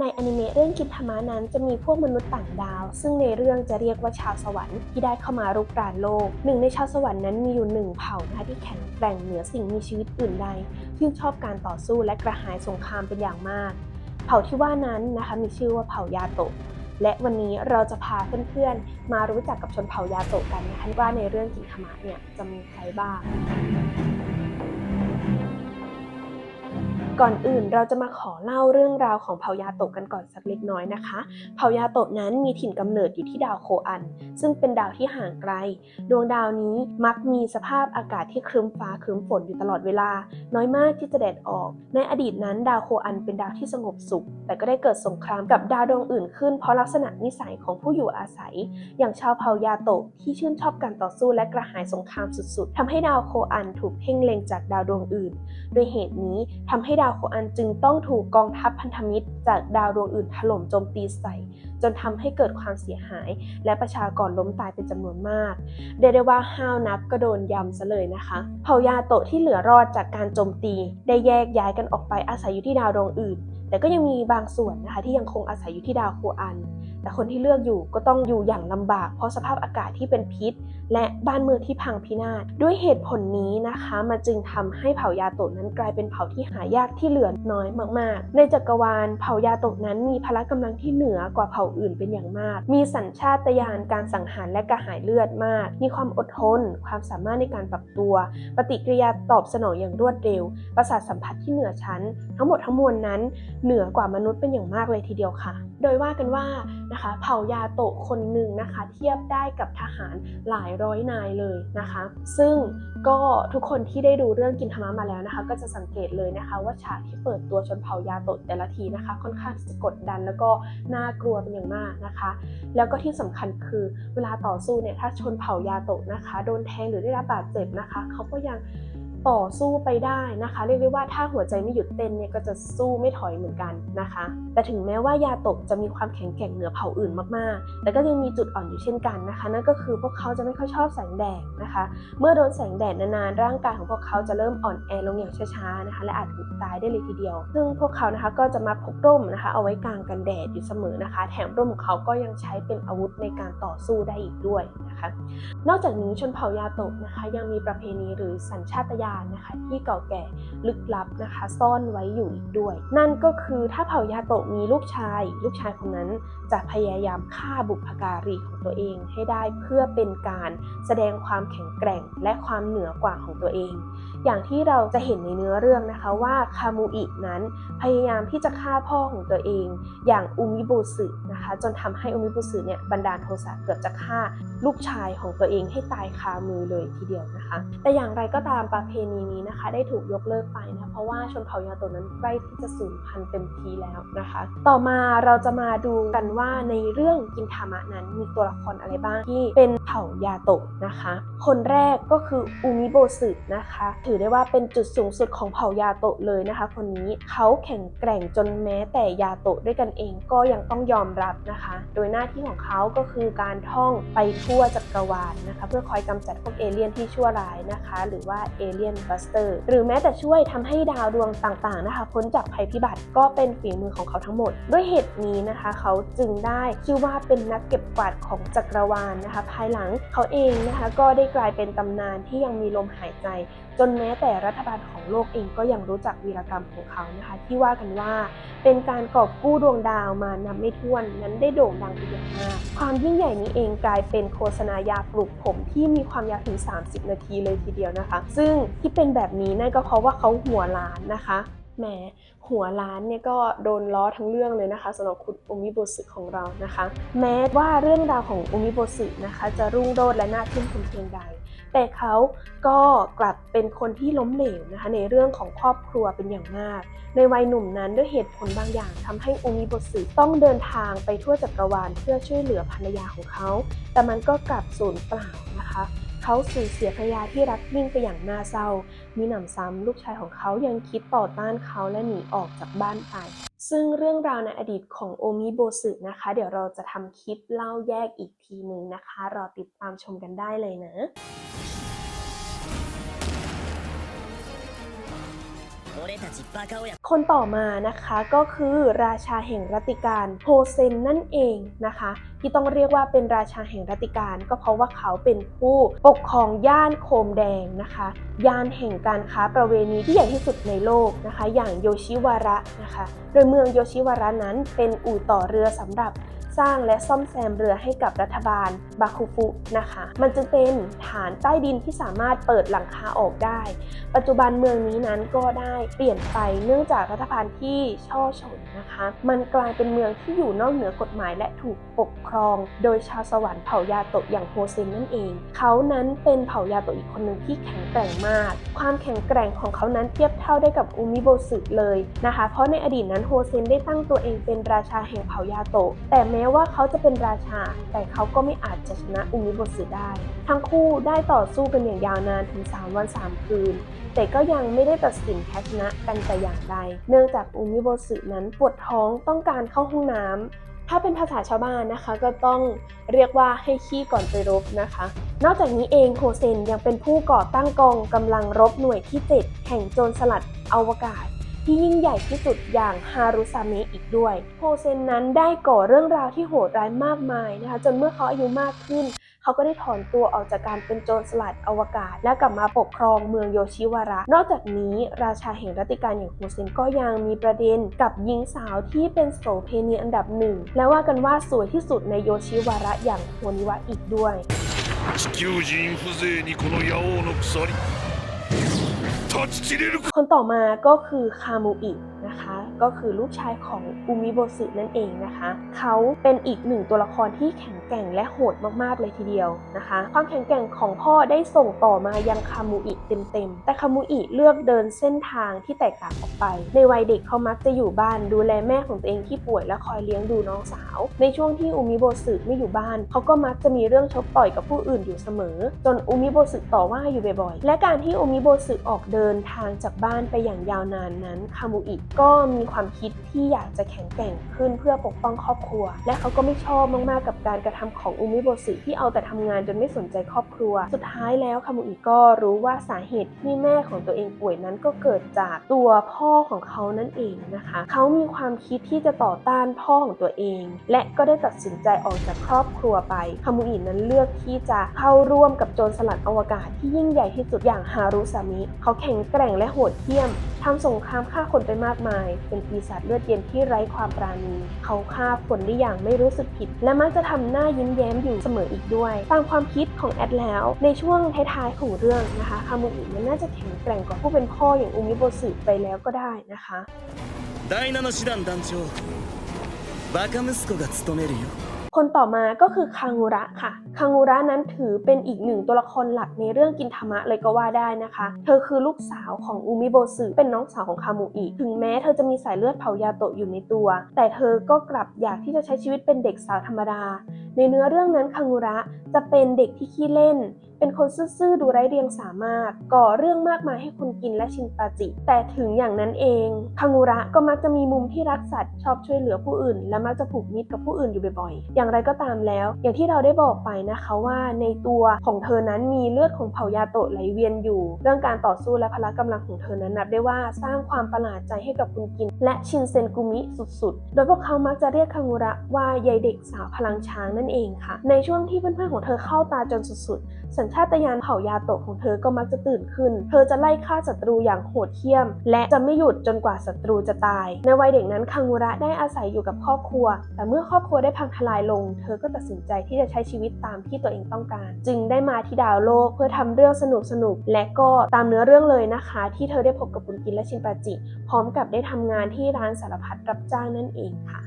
ในอนิเมะเรื่องกินธรรมะนั้นจะมีพวกมนุษย์ต่างดาว ซึ่งในเรื่องจะเรียกว่าชาวสวรรค์ที่ได้เข้ามารุกรานโลก หนึ่งในชาวสวรรค์นั้นมีอยู่หนึ่งเผ่านะที่แข็งแกร่งเหนือสิ่งมีชีวิตอื่นใดชื่นชอบการต่อสู้และกระหายสงครามเป็นอย่างมาก เผ่าที่ว่านั้นนะคะมีชื่อว่าเผ่ายาโตะและวันนี้เราจะพาเพื่อนๆมารู้จักกับชนเผ่ายาโตะกันนะคะว่าในเรื่องกินธรรมะเนี่ยจะมีใครบ้าง ก่อนอื่นเราจะมาขอเล่าเรื่องราวของเผ่ายาโตะกันก่อนสักเล็กน้อยนะคะ เผ่ายาโตะนั้นมีถิ่นกำเนิดอยู่ที่ดาวโคอัน ซึ่งเป็นดาวที่ห่างไกล ดวงดาวนี้มักมีสภาพอากาศที่ครึ้มฟ้าครึ้มฝนอยู่ตลอดเวลา น้อยมากที่จะแดดออก ในอดีตนั้นดาวโคอันเป็นดาวที่สงบสุข แต่ก็ได้เกิดสงครามกับดาวดวงอื่นขึ้น เพราะลักษณะนิสัยของผู้อยู่อาศัย อย่างชาวเผ่ายาโตะที่ชื่นชอบการต่อสู้และกระหายสงครามสุดๆทำให้ดาวโคอันถูกเพ่งเล็งจากดาวดวงอื่น โดยเหตุนี้ทำให้ดาวาวโคอันจึงต้องถูกกองทัพพันธมิตร จากดาวดวงอื่นถล่มโจมตีใส่ จนทำให้เกิดความเสียหาย และประชากรล้มตายเป็นจำนวนมากเรียกได้ว่าห้าวนับก็โดนยำซะเลยนะคะเผ่ายาโตะที่เหลือรอดจากการโจมตี ได้แยกย้ายกันออกไปอาศัยอยู่ที่ดาวดวงอื่น แต่ก็ยังมีบางส่วนนะคะที่ยังคงอาศัยอยู่ที่ดาวโคอัน แต่คนที่เลือกอยู่ก็ต้องอยู่อย่างลำบาก เพราะสภาพอากาศที่เป็นพิษ และบ้านเมืองที่พังพินาศด้วยเหตุผลนี้นะคะมันจึงทำให้เผ่ายาโตะนั้นกลายเป็นเผ่าที่หายากที่เหลือน้อยมาก ๆ ในจักรวาลเผ่ายาโตะนั้นมีพละกำลังที่เหนือกว่าเผ่าอื่นเป็นอย่างมาก มีสัญชาตญาณการสังหารและกระหายเลือดมาก มีความอดทน ความสามารถในการปรับตัว ปฏิกิริยาตอบสนองอย่างรวดเร็ว ประสาทสัมผัสที่เหนือชั้น ทั้งหมดทั้งมวลนั้น เหนือกว่ามนุษย์เป็นอย่างมากเลยทีเดียวค่ะ โดยว่ากันว่านะคะเผ่ายาโตะคนหนึ่งนะคะ เทียบได้กับทหารหลายร้อยนายเลยนะคะ ซึ่งก็ทุกคนที่ได้ดูเรื่องกินธรรมะมาแล้วนะคะ ก็จะสังเกตเลยนะคะ ว่าฉากที่เปิดตัวชนเผ่ายาโตะแต่ละทีนะคะ ค่อนข้างจะกดดันแล้วก็น่ากลัวเป็นอย่างมากนะคะ แล้วก็ที่สำคัญคือเวลาต่อสู้เนี่ยถ้าชนเผ่ายาโตะนะคะ โดนแทงหรือได้รับบาดเจ็บนะคะเขาก็ยัง ต่อสู้ไปได้นะคะ เรียกได้ว่าถ้าหัวใจไม่หยุดเต้นเนี่ยก็จะสู้ไม่ถอยเหมือนกันนะคะ แต่ถึงแม้ว่ายาตะจะมีความแข็งแกร่งเหนือเผ่าอื่นมากๆ แต่ก็ยังมีจุดอ่อนอยู่เช่นกันนะคะ นั่นก็คือพวกเขาจะไม่ค่อยชอบแสงแดดนะคะ เมื่อโดนแสงแดดนานๆร่างกายของพวกเขาจะเริ่มอ่อนแอลงอย่างช้าๆนะคะ และอาจถึงตายได้เลยทีเดียว ซึ่งพวกเขานะคะก็จะมาพกร่มนะคะ เอาไว้กลางกันแดดอยู่เสมอนะคะ แถมร่มของเขาก็ยังใช้เป็นอาวุธในการต่อสู้ได้อีกด้วยนะคะ นอกจากนี้ชนเผ่ายาตะนะคะ ยังมีประเพณีหรือสัญชาตญาณนะคะที่เก่าแก่ลึกลับนะคะ ซ่อนไว้อยู่อีกด้วย นั่นก็คือถ้าเผ่ายาโตะมีลูกชาย ลูกชายคนนั้นจะพยายามฆ่าบุพการีของตัวเองให้ได้เพื่อเป็นการแสดงความแข็งแกร่งและความเหนือกว่าของตัวเอง อย่างที่เราจะเห็นในเนื้อเรื่องนะคะว่าคามูอินั้นพยายามที่จะฆ่าพ่อของตัวเอง อย่างอุมิบุสึนะคะจนทำให้อุมิบุสึเนี่ยบันดาลโทสะเกือบจะฆ่าลูกชายของตัวเองให้ตายคามือเลยทีเดียวนะคะ แต่อย่างไรก็ตามประเพณีนี้นะคะ ได้ถูกยกเลิกไปนะเพราะว่าชนเผ่ายาโตะนั้นใกล้ที่จะสูญพันธุ์เต็มทีแล้วนะคะ ต่อมาเราจะมาดูกันว่าในเรื่องกินทามะนั้นมีตัวละครอะไรบ้างที่เป็นเผ่ายาโตะนะคะ คนแรกก็คืออุมิโบสึนะคะถือได้ว่าเป็นจุดสูงสุดของเผ่ายาโตะเลยนะคะ คนนี้เขาแข็งแกร่งจนแม้แต่ยาโตะด้วยกันเองก็ยังต้องยอมรับนะคะ โดยหน้าที่ของเขาก็คือการท่องไปทั่วจักรวาลนะคะ เพื่อคอยกำจัดพวกเอเลี่ยนที่ชั่วร้ายนะคะ หรือว่าเอเลี่ยนบัสเตอร์หรือแม้แต่ช่วยทำให้ดาวดวงต่างๆนะคะ พ้นจากภัยพิบัติก็เป็นฝีมือของเขาทั้งหมด ด้วยเหตุนี้นะคะ เขาจึงได้ชื่อว่าเป็นนักเก็บกวาดของจักรวาลนะคะ ภายหลังเขาเองนะคะ ก็ได้กลายเป็นตำนานที่ยังมีลมหายใจจนแม้แต่รัฐบาลของโลกเองก็ยังรู้จักวีรกรรมของเขานะคะ ที่ว่ากันว่าเป็นการกอบกู้ดวงดาวมานำไม่ถ้วนนั้นได้โด่งดังเป็นอย่างมาก ความยิ่งใหญ่นี้เองกลายเป็นโฆษณายาปลูกผมที่มีความยาวถึง 30 นาทีเลยทีเดียวนะคะ ซึ่งที่เป็นแบบนี้นั่นก็เพราะว่าเขาหัวล้านนะคะแหมหัวล้านเนี่ยก็โดนล้อทั้งเรื่องเลยนะคะสำหรับคุณอุมิโบสึของเรานะคะ แม้ว่าเรื่องราวของอุมิโบสึนะคะ จะรุ่งโรจน์และน่าชื่นชมเพียงใด แต่เขาก็กลับเป็นคนที่ล้มเหลวนะคะในเรื่องของครอบครัวเป็นอย่างมาก ในวัยหนุ่มนั้นด้วยเหตุผลบางอย่างทำให้อุมิโบสึต้องเดินทางไปทั่วจักรวาลเพื่อช่วยเหลือภรรยาของเขา แต่มันก็กลับสูญเปล่านะคะเขาสูญเสียภรรยาที่รักยิ่งไปอย่างน่าเศร้า มีหนำซ้ำลูกชายของเขายังคิดต่อต้านเขาและหนีออกจากบ้านไป ซึ่งเรื่องราวในอดีตของโอมิโบสึนะคะ เดี๋ยวเราจะทำคลิปเล่าแยกอีกทีหนึ่งนะคะ รอติดตามชมกันได้เลยนะ คนต่อมานะคะก็คือราชาแห่งรัติการโฮเซนนั่นเองนะคะ ที่ต้องเรียกว่าเป็นราชาแห่งรัตติการ ก็เพราะว่าเขาเป็นผู้ปกครองย่านโคมแดงนะคะย่านแห่งการค้าประเวณีที่ใหญ่ที่สุดในโลกนะคะ อย่างโยชิวาระนะคะ โดยเมืองโยชิวาระนั้นเป็นอู่ต่อเรือสำหรับ สร้างและซ่อมแซมเรือให้กับรัฐบาลบาคุฟุนะคะ มันจึงเป็นฐานใต้ดินที่สามารถเปิดหลังคาออกได้ ปัจจุบันเมืองนี้นั้นก็ได้เปลี่ยนไปเนื่องจากรัฐบาลที่ช่อชนนะคะ มันกลายเป็นเมืองที่อยู่นอกเหนือกฎหมายและถูกปกครอง โดยชาวสวรรค์เผ่ายาโตะอย่างโฮเซนนั่นเอง เขานั้นเป็นเผ่ายาโตะอีกคนหนึ่งที่แข็งแกร่งมาก ความแข็งแกร่งของเขานั้นเทียบเท่าได้กับอุมิโบสึเลยนะคะ เพราะในอดีตนั้นโฮเซนได้ตั้งตัวเองเป็นราชาแห่งเผ่ายาโตะแต่แม้ว่าเขาจะเป็นราชา แต่เขาก็ไม่อาจจะชนะอุมิโบสึได้ ทั้งคู่ได้ต่อสู้กันอย่างยาวนานถึง 3 วัน 3 คืน แต่ก็ยังไม่ได้ตัดสินแพ้ชนะกันแต่อย่างใด เนื่องจากอุมิโบสึนั้นปวดท้องต้องการเข้าห้องน้ำถ้าเป็นภาษาชาวบ้านนะคะ ก็ต้องเรียกว่าให้ขี้ก่อนไปรบนะคะ นอกจากนี้เองโฮเซนยังเป็นผู้ก่อตั้งกองกำลังรบหน่วยที่ 7 แห่งโจรสลัดอวกาศ ที่ยิ่งใหญ่ที่สุดอย่างฮารุซาเมะอีกด้วย โฮเซนนั้นได้ก่อเรื่องราวที่โหดร้ายมากมายนะคะ จนเมื่อเขาอายุมากขึ้น เขาก็ได้ถอนตัวออกจากการเป็นโจรสลัดอวกาศ และกลับมาปกครองเมืองโยชิวาระ นอกจากนี้ราชาแห่งรัตติการอย่างโฮเซนก็ยังมีประเด็นกับหญิงสาวที่เป็นโสเพณีอันดับหนึ่ง และว่ากันว่าสวยที่สุดในโยชิวาระอย่างโฮนิวะอีกด้วย 地球人風情にこの野王の鎖断ち切れるか คนต่อมาก็คือคามูอินะคะ ก็คือลูกชายของอุมิโบสึนั่นเองนะคะ เขาเป็นอีกหนึ่งตัวละครที่แข็งแกร่งและโหดมากๆเลยทีเดียวนะคะ ความแข็งแกร่งของพ่อได้ส่งต่อมายังคามูอิเต็มๆ แต่คามูอิเลือกเดินเส้นทางที่แตกต่างออกไป ในวัยเด็กเขามักจะอยู่บ้านดูแลแม่ของตัวเองที่ป่วยและคอยเลี้ยงดูน้องสาว ในช่วงที่อุมิโบสึไม่อยู่บ้าน เขาก็มักจะมีเรื่องชกต่อยกับผู้อื่นอยู่เสมอ จนอุมิโบสึต่อว่าอยู่บ่อยๆ และการที่อุมิโบสึออกเดินินทางจากบ้านไปอย่างยาวนานนั้นคามูอิก็มีความคิดที่อยากจะแข็งแกร่งขึ้นเพื่อปกป้องครอบครัว และเขาก็ไม่ชอบมากๆกับการกระทำของอุมิโบสึที่เอาแต่ทำงานจนไม่สนใจครอบครัว สุดท้ายแล้วคามูอิก็รู้ว่าสาเหตุที่แม่ของตัวเองป่วยนั้นก็เกิดจากตัวพ่อของเขานั่นเองนะคะ เขามีความคิดที่จะต่อต้านพ่อของตัวเอง และก็ได้ตัดสินใจออกจากครอบครัวไปคามูอินั้นเลือกที่จะเข้าร่วมกับโจรสลัดอวกาศที่ยิ่งใหญ่ที่สุดอย่างฮารุซามิเขาแข็งแกร่งและโหดเหี้ยมทำสงครามฆ่าคนไปมากมาย เป็นปีศาจเลือดเย็นที่ไร้ความปราณี เขาฆ่าคนได้อย่างไม่รู้สึกผิด และมักจะทำหน้ายิ้มแย้มอยู่เสมออีกด้วย ตามความคิดของแอดแล้ว ในช่วงท้ายๆของเรื่องนะคะคามูอิมันน่าจะแข็งแกร่งกว่าผู้เป็นพ่ออย่างอุมิโบสึไปแล้วก็ได้นะคะ 第七師団団長バカ息子が務めるよ คนต่อมาก็คือคางูระค่ะ คางูระนั้นถือเป็นอีกหนึ่งตัวละครหลักในเรื่องกินธรรมะเลยก็ว่าได้นะคะ เธอคือลูกสาวของอุมิโบสึเป็นน้องสาวของคามูอิ ถึงแม้เธอจะมีสายเลือดเผายาโตะอยู่ในตัว แต่เธอก็กลับอยากที่จะใช้ชีวิตเป็นเด็กสาวธรรมดา ในเนื้อเรื่องนั้นคางูระจะเป็นเด็กที่ขี้เล่น เป็นคนซื่อๆดูไร้เดียงสามารถ ก่อเรื่องมากมายให้คุณกินและชินปาจิ แต่ถึงอย่างนั้นเองคางูระก็มักจะมีมุมที่รักสัตว์ชอบช่วยเหลือผู้อื่น และมักจะผูกมิตรกับผู้อื่นอยู่บ่อยๆ อย่างไรก็ตามแล้ว อย่างที่เราได้บอกไปนะคะว่าในตัวของเธอนั้นมีเลือดของเผ่ายาโตะไหลเวียนอยู่ เรื่องการต่อสู้และพละกำลังของเธอนั้นนับได้ว่าสร้างความประหลาดใจให้กับคุณกิน และชินเซนกุมิสุดๆ โดยพวกเขามักจะเรียกคางูระว่ายายเด็กสาวพลังช้างนั่นเองค่ะ ในช่วงที่เพื่อนๆของเธอเข้าตาจนสุดๆสัญชาตญาณเผ่ายาโตะของเธอก็มักจะตื่นขึ้น เธอจะไล่ฆ่าศัตรูอย่างโหดเหี้ยม และจะไม่หยุดจนกว่าศัตรูจะตาย ในวัยเด็กนั้นคังูระได้อาศัยอยู่กับครอบครัว แต่เมื่อครอบครัวได้พังทลายลง เธอก็ตัดสินใจที่จะใช้ชีวิตตามที่ตัวเองต้องการ จึงได้มาที่ดาวโลกเพื่อทำเรื่องสนุกๆและก็ตามเนื้อเรื่องเลยนะคะ ที่เธอได้พบกับปุนกินและชินปาจิ พร้อมกับได้ทำงานที่ร้านสารพัดรับจ้างนั่นเองค่ะ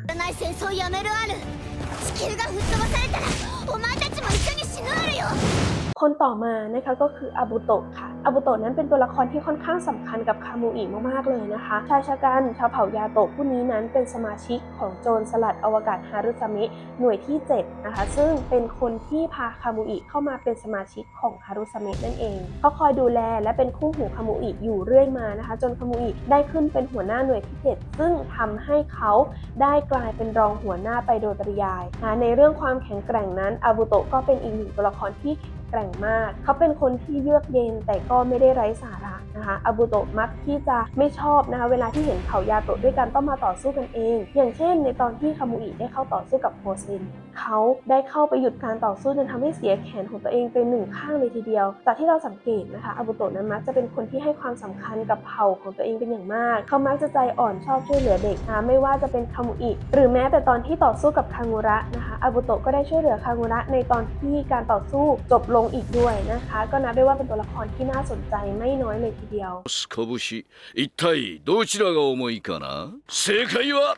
คนต่อมานะคะก็คืออาบุโตะค่ะอาบุโตะนั้นเป็นตัวละครที่ค่อนข้างสำคัญกับคามูอิมากๆเลยนะคะ ชายชะกันชาวเผ่ายาโตะผู้นี้นั้นเป็นสมาชิกของโจรสลัดอวกาศฮารุซามิหน่วยที่ 7 นะคะ ซึ่งเป็นคนที่พาคามูอิเข้ามาเป็นสมาชิกของฮารุซามินั่นเองเขาคอยดูแลและเป็นคู่หูคามูอิอยู่เรื่อยมานะคะ จนคามูอิได้ขึ้นเป็นหัวหน้าหน่วยที่ 7 ซึ่งทำให้เขาได้กลายเป็นรองหัวหน้าไปโดยปริยายนะในเรื่องความแข็งแกร่งนั้นอาบุโตะก็เป็นอีกหนึ่งตัวละครที่ แกร่งมาก เขาเป็นคนที่เยือกเย็นแต่ก็ไม่ได้ไร้สาระนะคะอาบุโตะมักที่จะไม่ชอบนะคะเวลาที่เห็นเผ่ายาโตะด้วยกันต้องมาต่อสู้กันเอง อย่างเช่น ในตอนที่คามุอิได้เข้าต่อสู้กับโฮเซนเขาได้เข้าไปหยุดการต่อสู้จนทำให้เสียแขนของตัวเองเป็นหนึ่งข้างเลยทีเดียว จากที่เราสังเกตนะคะอาบุโตะนั้นมักจะเป็นคนที่ให้ความสำคัญกับเผ่าของตัวเองเป็นอย่างมาก เขามักจะใจอ่อนชอบช่วยเหลือเด็กนะไม่ว่าจะเป็นคามุอิหรือแม้แต่ตอนที่ต่อสู้กับคางูระนะคะอาบุโตะก็ได้ช่วยเหลือคางูระในตอนที่การต่อสู้จบลอีกด้วยนะคะ ก็นับได้ว่าเป็นตัวละครที่น่าสนใจไม่น้อยเลยทีเดียว 拳一体どちらが重いかな正解は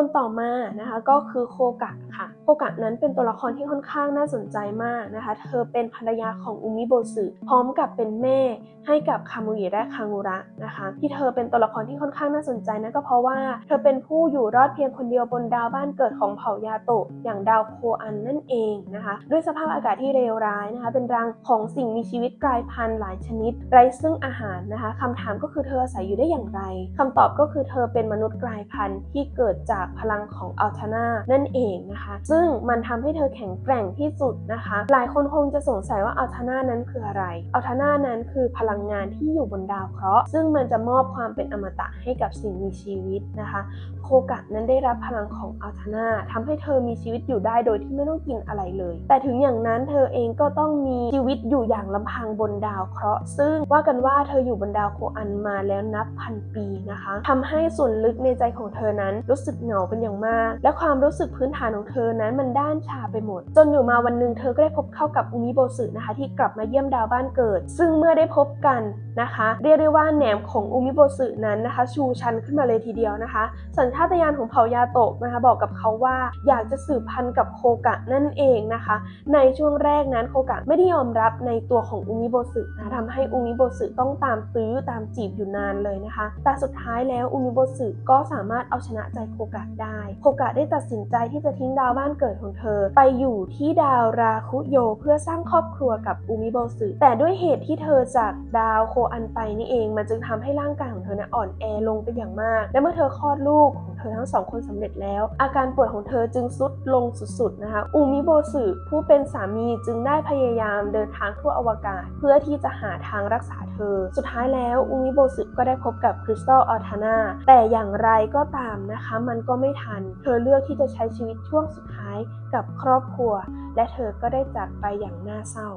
คนต่อมานะคะก็คือโคกะค่ะ โคกะนั้นเป็นตัวละครที่ค่อนข้างน่าสนใจมากนะคะ เธอเป็นภรรยาของอุมิโบสึพร้อมกับเป็นแม่ให้กับคามุยิและคางูระนะคะ ที่เธอเป็นตัวละครที่ค่อนข้างน่าสนใจนั่นก็เพราะว่าเธอเป็นผู้อยู่รอดเพียงคนเดียวบนดาวบ้านเกิดของเผ่ายาโตะอย่างดาวโคอันนั่นเองนะคะ ด้วยสภาพอากาศที่เลวร้ายนะคะ เป็นรังของสิ่งมีชีวิตกลายพันธุ์หลายชนิด ไร้ซึ่งอาหารนะคะคำถามก็คือเธออาศัยอยู่ได้อย่างไรคำตอบก็คือเธอเป็นมนุษย์กลายพันธุ์ที่เกิดจากพลังของอัลทานานั่นเองนะคะ ซึ่งมันทำให้เธอแข็งแกร่งที่สุดนะคะ หลายคนคงจะสงสัยว่าอัลทานานั้นคืออะไร อัลทานานั้นคือพลังงานที่อยู่บนดาวเคราะห์ ซึ่งมันจะมอบความเป็นอมตะให้กับสิ่งมีชีวิตนะคะ โคกะนั้นได้รับพลังของอัลทานาทำให้เธอมีชีวิตอยู่ได้โดยที่ไม่ต้องกินอะไรเลย แต่ถึงอย่างนั้นเธอเองก็ต้องมีชีวิตอยู่อย่างลำพังบนดาวเคราะห์ ซึ่งว่ากันว่าเธออยู่บนดาวโคอันมาแล้วนับพันปีนะคะทำให้ส่วนลึกในใจของเธอนั้นรู้สึกเหงาเป็นอย่างมาก และความรู้สึกพื้นฐานของเธอนั้นมันด้านชาไปหมด จนอยู่มาวันหนึ่งเธอก็ได้พบเข้ากับอุมิโบสึนะคะที่กลับมาเยี่ยมดาวบ้านเกิด ซึ่งเมื่อได้พบกันนะคะ เรียกได้ว่าแหนมของอุมิโบสึนั้นนะคะ ชูชันขึ้นมาเลยทีเดียวนะคะ สัญชาตญาณของเผ่ายาโตะนะคะบอกกับเขาว่าอยากจะสืบพันธุ์กับโคกะนั่นเองนะคะ ในช่วงแรกนั้นโคกะไม่ได้ยอมรับในตัวของอุมิโบสึนะทำให้อุมิโบสึต้องตามตื้อตามจีบอยู่นานเลยนะคะ แต่สุดท้ายแล้วอุมิโบสึก็สามารถเอาชนะใจโคกะได้โคกะได้ตัดสินใจที่จะทิ้งดาวบ้านเกิดของเธอ ไปอยู่ที่ดาวราคุโย เพื่อสร้างครอบครัวกับอุมิโบสึ แต่ด้วยเหตุที่เธอจากดาวโคอันไปนี่เอง มันจึงทำให้ร่างกายของเธอนะอ่อนแอลงไปอย่างมาก และเมื่อเธอคลอดลูกของเธอทั้งสองคนสำเร็จแล้ว อาการป่วยของเธอจึงทรุดลงสุดๆนะคะอุมิโบสึผู้เป็นสามีจึงได้พยายามเดินทางทั่วอวกาศ เพื่อที่จะหาทางรักษาเธอ สุดท้ายแล้วอุมิโบสึก็ได้พบกับคริสตัลอัลทานาแต่อย่างไรก็ตามนะคะ มันก็ไม่ทัน เธอเลือกที่จะใช้ชีวิตช่วงสุดท้ายกับครอบครัว และเธอก็ได้จากไปอย่างน่าเศร้า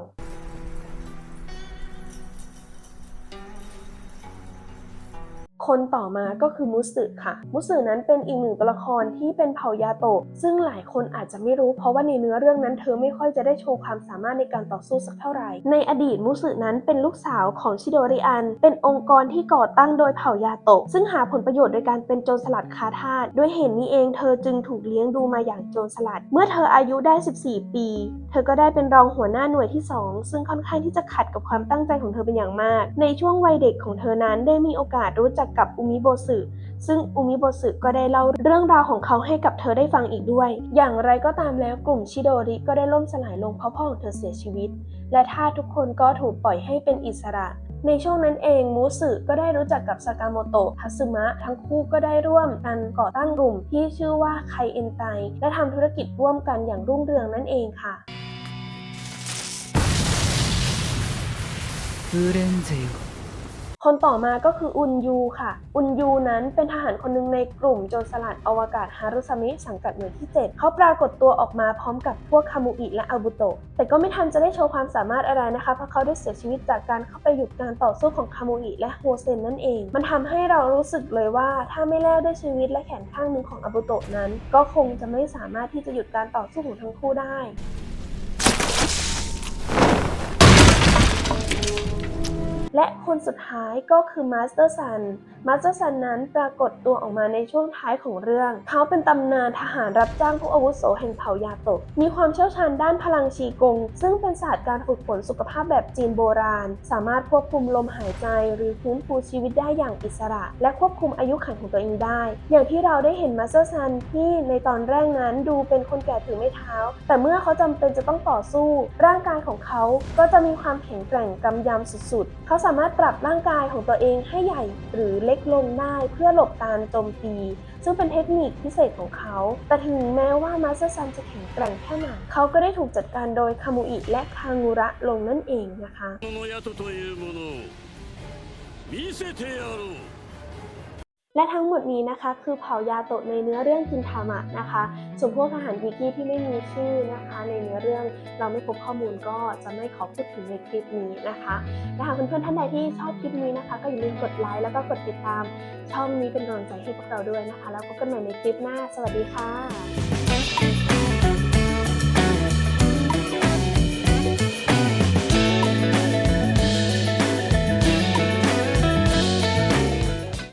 คนต่อมาก็คือมุสึค่ะ มุสึนั้นเป็นอีกหนึ่งตัวละครที่เป็นเผ่ายาโตะ ซึ่งหลายคนอาจจะไม่รู้เพราะว่าในเนื้อเรื่องนั้นเธอไม่ค่อยจะได้โชว์ความสามารถในการต่อสู้สักเท่าไหร่ ในอดีตมุสึนั้นเป็นลูกสาวของชิโดริอัน เป็นองค์กรที่ก่อตั้งโดยเผ่ายาโตะ ซึ่งหาผลประโยชน์โดยการเป็นโจรสลัดคาทาสด้วยเหตุนี้เองเธอจึงถูกเลี้ยงดูมาอย่างโจรสลัด เมื่อเธออายุได้ 14 ปี เธอก็ได้เป็นรองหัวหน้าหน่วยที่ 2 ซึ่งค่อนข้างที่จะขัดกับความตั้งใจของเธอเป็นอย่างมาก ในช่วงวัยเด็กของเธอนั้นได้มีโอกาสรู้จักกับอุมิโบสึ ซึ่งอุมิโบสึก็ได้เล่าเรื่องราวของเขาให้กับเธอได้ฟังอีกด้วย อย่างไรก็ตามแล้วกลุ่มชิโดริก็ได้ล่มสลายลงเพราะพ่อของเธอเสียชีวิต และทาสทุกคนก็ถูกปล่อยให้เป็นอิสระ ในช่วงนั้นเองมูสึก็ได้รู้จักกับสากาโมโตะทัสึมะ ทั้งคู่ก็ได้ร่วมกันก่อตั้งกลุ่มที่ชื่อว่าไคเอ็นไตและทำธุรกิจร่วมกันอย่างรุ่งเรืองนั่นเองค่ะ フレンゼよ คนต่อมาก็คืออุนยูค่ะ อุนยูนั้นเป็นทหารคนหนึ่งในกลุ่มโจรสลัดอวกาศฮารุซามิสังกัดหน่วยที่ 7 เขาปรากฏตัวออกมาพร้อมกับพวกคามุอิและอาบุโตะ แต่ก็ไม่ทันจะได้โชว์ความสามารถอะไรนะคะ เพราะเขาได้เสียชีวิตจากการเข้าไปหยุดการต่อสู้ของคามุอิและโฮเซนนั่นเอง มันทำให้เรารู้สึกเลยว่าถ้าไม่แลกด้วยชีวิตและแขนข้างหนึ่งของอาบุโตะนั้น ก็คงจะไม่สามารถที่จะหยุดการต่อสู้ของทั้งคู่ได้ และคนสุดท้ายก็คือมาสเตอร์ซัน มาสเตอร์ซันนั้นปรากฏตัวออกมาในช่วงท้ายของเรื่อง เขาเป็นตำนานทหารรับจ้างผู้อาวุโสแห่งเผ่ายาโตะ มีความเชี่ยวชาญด้านพลังชีกง ซึ่งเป็นศาสตร์การฝึกฝนสุขภาพแบบจีนโบราณ สามารถควบคุมลมหายใจ หรือฟื้นฟูชีวิตได้อย่างอิสระ และควบคุมอายุขัยของตัวเองได้ อย่างที่เราได้เห็นมาสเตอร์ซันที่ในตอนแรกนั้นดูเป็นคนแก่ถือไม้เท้า แต่เมื่อเขาจำเป็นจะต้องต่อสู้ ร่างกายของเขาก็จะมีความแข็งแกร่งกำยำสุดๆเขาสามารถปรับร่างกายของตัวเองให้ใหญ่หรือเล็กลงได้เพื่อหลบการโจมตี ซึ่งเป็นเทคนิคพิเศษของเขา แต่ถึงแม้ว่ามาสเตอร์ซันจะแข็งแกร่งแค่ไหนเขาก็ได้ถูกจัดการโดยคามูอิและคางูระลงนั่นเองนะคะ และทั้งหมดนี้นะคะ คือเผ่ายาโตะในเนื้อเรื่องกินทามะนะคะ ส่วนพวกทหารวิกี้ที่ไม่มีชื่อนะคะ ในเนื้อเรื่องเราไม่พบข้อมูลก็จะไม่ขอพูดถึงในคลิปนี้นะคะนะหากเพื่อนๆท่านใดที่ชอบคลิปนี้นะคะ ก็อย่าลืมกดไลค์แล้วก็กดติดตาม ช่องนี้เป็นกำลังใจให้พวกเราด้วยนะคะ แล้วพบกันใหม่ในคลิปหน้า สวัสดีค่ะ